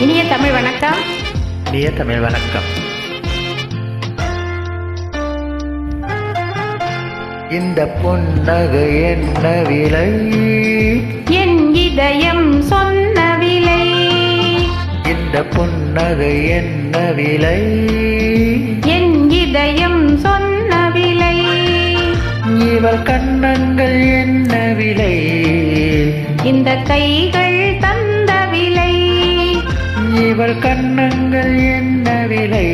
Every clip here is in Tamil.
இனிய தமிழ் வணக்கம். இனிய தமிழ் வணக்கம். இந்த புன்னகை என்ன விலை? என் இதயம் சொன்ன விலை. இந்த புன்னகை என்ன விலை? என் இதயம் சொன்ன விலை. இவள் கண்ணங்கள் என்ன விலை? இந்த கைகள் இவள் கண்ணங்கள் என்ன விலை?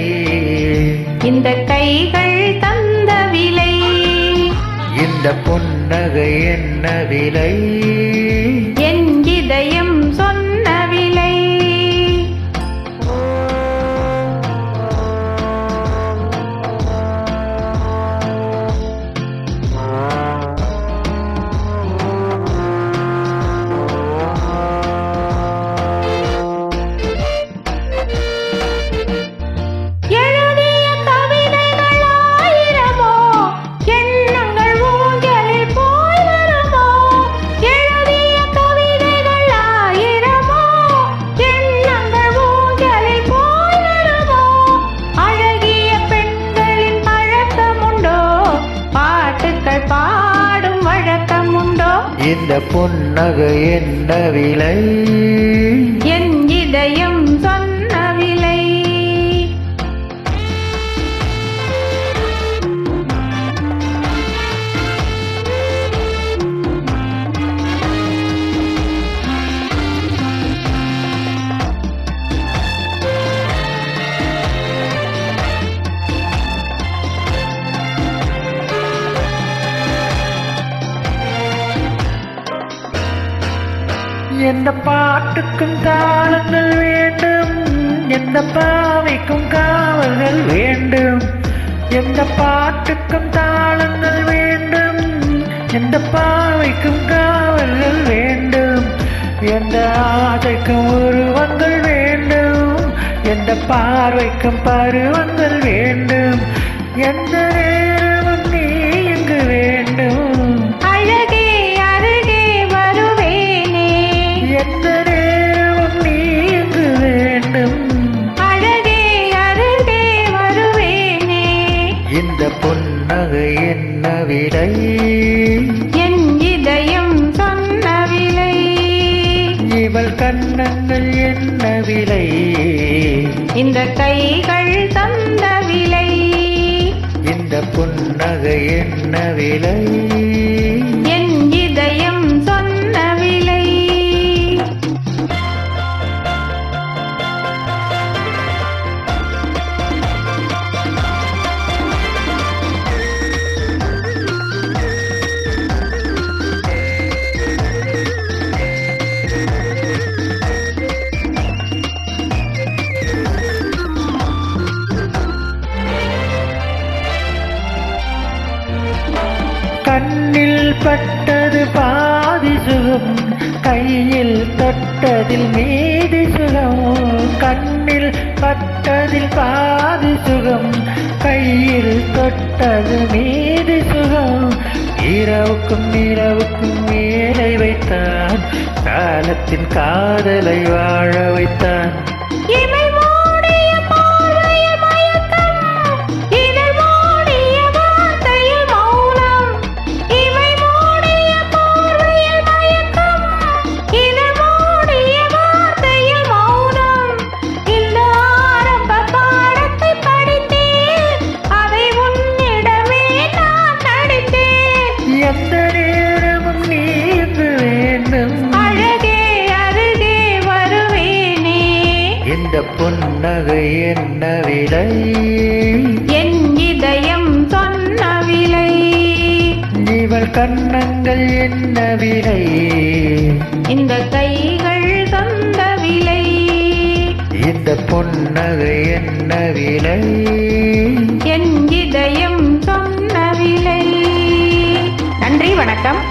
இந்த கைகள் தந்த விலை. இந்த புன்னகை என்ன விலை? இந்த புன்னகை என்ன விலை? என் இதயம் எந்த பாட்டுக்கும் தாளங்கள் வேண்டும். எந்த பாவைக்கும் காவல்கள் வேண்டும். எந்த பாட்டுக்கும் தாளங்கள் வேண்டும். எந்த பாவைக்கும் காவல்கள் வேண்டும். எந்த ஆதைக்கும் உருவங்கள் வேண்டும். எந்த பார்வைக்கும் பருவங்கள் வேண்டும். எந்த விலை இந்த கைகள் தந்த விலை இந்த புன்னகை என்ன விலை? பட்டது பாதி சுகம் கையில் தொட்டதில் மீதி சுகம் கண்ணில் பட்டதில் பாதி சுகம் கையில் தொட்டது மீதி சுகம். இரவுக்கும் இரவுக்கும் மேலை வைத்தான் காலத்தின் காதலை வாழ வைத்தான். இந்த புன்னகை என்ன விலை என் இதயம் சொன்ன விலை இவள் கண்ணங்கள் என்ன விலை இந்த கைகள் தந்த விலை இந்த புன்னகை என்ன விலை என் இதயம் சொன்ன விலை நன்றி வணக்கம்.